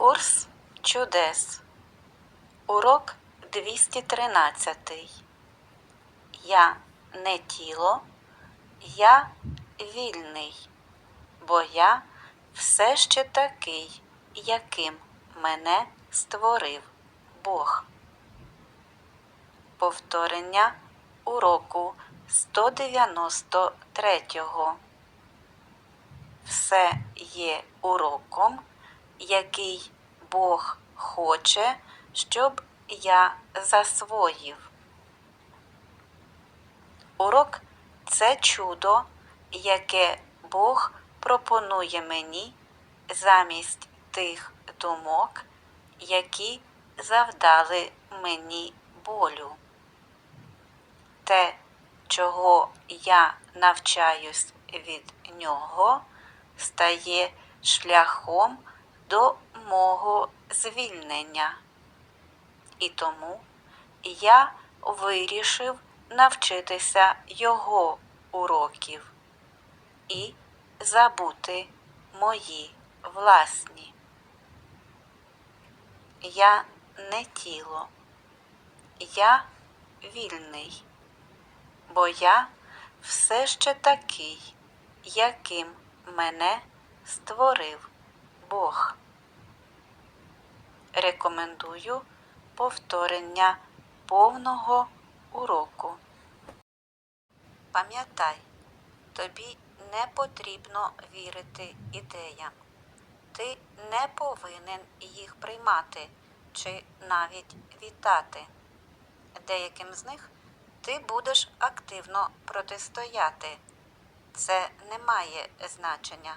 Курс чудес. Урок 213. Я не тіло, я вільний, бо я все ще такий, яким мене створив Бог. Повторення уроку 193. Все є уроком, який Бог хоче, щоб я засвоїв. Урок це чудо, яке Бог пропонує мені замість тих думок, які завдали мені болю. Те, чого я навчаюсь від нього, стає шляхом до мого звільнення. І тому я вирішив навчитися його уроків і забути мої власні. Я не тіло, я вільний, бо я все ще такий, яким мене створив Бог. Рекомендую повторення повного уроку. Пам'ятай, тобі не потрібно вірити ідеям. Ти не повинен їх приймати чи навіть вітати. Деяким з них ти будеш активно протистояти. Це не має значення